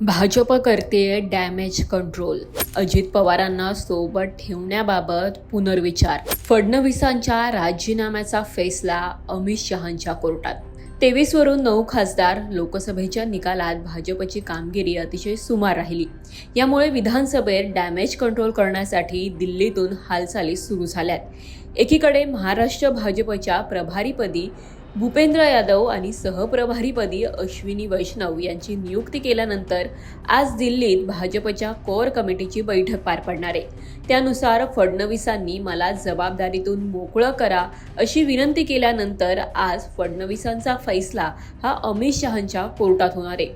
भाजप करते damage control Ajit पवारांना सोबत ठेवण्याबाबत पुनर्विचार. फडणवीसांच्या राजीनाम्याचा फैसला अमित शहांच्या कोर्टात. तेवीस वरून नऊ खासदार लोकसभेच्या निकालात भाजपची कामगिरी अतिशय सुमार राहिली. यामुळे विधानसभेत डॅमेज कंट्रोल करण्यासाठी दिल्लीतून हालचाली सुरू झाल्यात. एकीकडे महाराष्ट्र भाजपच्या प्रभारीपदी भूपेंद्र यादव आणि सहप्रभारीपदी अश्विनी वैष्णव यांची नियुक्ती केल्यानंतर आज दिल्लीत भाजपच्या कोअर कमिटीची बैठक पार पडणार आहे. त्यानुसार फडणवीसांनी मला जबाबदारीतून मोकळं करा अशी विनंती केल्यानंतर आज फडणवीसांचा फैसला हा अमित शहांच्या कोर्टात होणार आहे.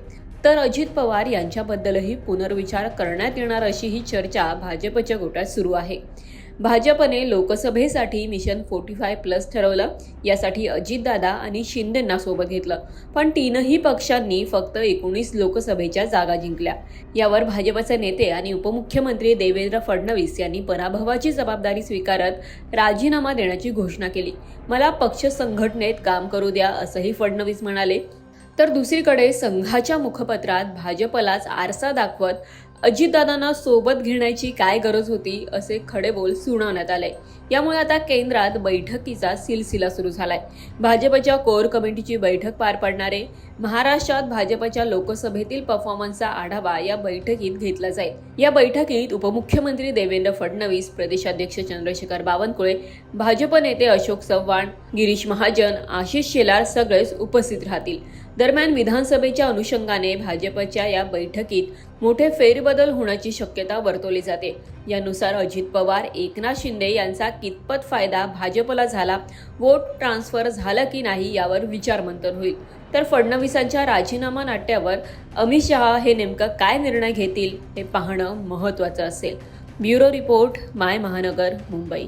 तर अजित पवार यांच्याबद्दलही पुनर्विचार करण्यात येणार अशी ही चर्चा भाजपच्या गोटात सुरू आहे. भाजपने लोकसभेसाठी मिशन फोर्टी फाय प्लस ठरवलं. यासाठी अजितदादा आणि शिंदेंना सोबत घेतलं. पण तीनही पक्षांनी फक्त एकोणीस लोकसभेच्या जागा जिंकल्या. यावर भाजपचे नेते आणि उपमुख्यमंत्री देवेंद्र फडणवीस यांनी पराभवाची जबाबदारी स्वीकारत राजीनामा देण्याची घोषणा केली. मला पक्ष संघटनेत काम करू द्या असंही फडणवीस म्हणाले. तर दुसरीकडे संघाच्या मुखपत्रात भाजपलाच आरसा दाखवत अजितदादांना सोबत घेण्याची काय गरज होती असे खडे बोल सुनावण्यात आले. यामुळे आता केंद्रात बैठकीचा सिलसिला सुरू झालाय. भाजपच्या कोर कमिटीची बैठक पार पडणारे महाराष्ट्रात भाजपच्या लोकसभेतील परफॉर्मन्सचा आढावा या बैठकीत घेतला जाईल. या बैठकीत उपमुख्यमंत्री देवेंद्र फडणवीस प्रदेशाध्यक्ष चंद्रशेखर बावनकुळे भाजप नेते अशोक चव्हाण गिरीश महाजन आशिष शेलार सगळेच उपस्थित राहतील. दरम्यान विधानसभेच्या अनुषंगाने भाजपच्या या बैठकीत मोठे फेरबदल होण्याची शक्यता वर्तवली जाते. यानुसार अजित पवार एकनाथ शिंदे यांचा कितपत फायदा भाजपला झाला वोट ट्रान्सफर झालं की नाही यावर विचारमंथन होईल. तर फडणवीसांच्या राजीनामा नाट्यावर अमित शहा हे नेमकं काय निर्णय घेतील हे पाहणं महत्त्वाचं असेल. ब्युरो रिपोर्ट माय महानगर मुंबई.